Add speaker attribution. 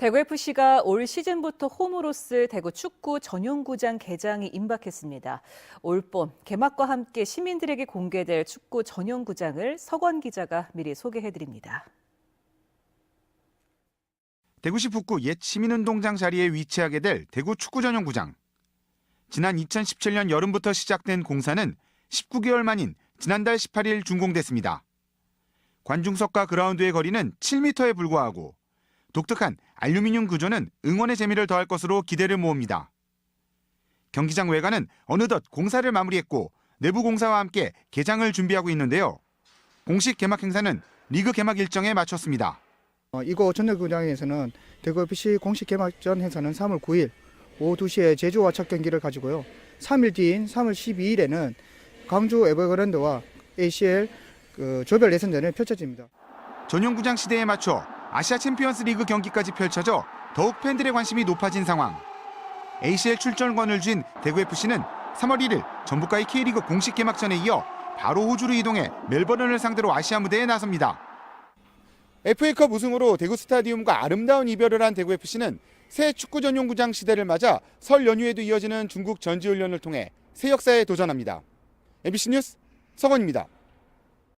Speaker 1: 대구FC가 올 시즌부터 홈으로 쓸 대구 축구 전용구장 개장이 임박했습니다. 올봄 개막과 함께 시민들에게 공개될 축구 전용구장을 서건 기자가 미리 소개해드립니다.
Speaker 2: 대구시 북구 옛 시민운동장 자리에 위치하게 될 대구 축구 전용구장. 지난 2017년 여름부터 시작된 공사는 19개월 만인 지난달 18일 준공됐습니다. 관중석과 그라운드의 거리는 7m에 불과하고 독특한 알루미늄 구조는 응원의 재미를 더할 것으로 기대를 모읍니다. 경기장 외관은 어느덧 공사를 마무리했고 내부 공사와 함께 개장을 준비하고 있는데요. 공식 개막 행사는 리그 개막 일정에 맞췄습니다.
Speaker 3: 어, 이곳 전력구장에서는 대구 FC 공식 개막전 행사는 3월 9일 오후 2시에 제주와 첫 경기를 가지고요. 3일 뒤인 3월 12일에는 광주 에버그랜드와 ACL 그 조별 예선전이 펼쳐집니다.
Speaker 2: 전용구장 시대에 맞춰 아시아 챔피언스 리그 경기까지 펼쳐져 더욱 팬들의 관심이 높아진 상황. ACL 출전권을 쥔 대구FC는 3월 1일 전북과의 K리그 공식 개막전에 이어 바로 호주로 이동해 멜버른을 상대로 아시아 무대에 나섭니다. FA컵 우승으로 대구 스타디움과 아름다운 이별을 한 대구FC는 새 축구 전용 구장 시대를 맞아 설 연휴에도 이어지는 중국 전지훈련을 통해 새 역사에 도전합니다. MBC 뉴스 서건입니다.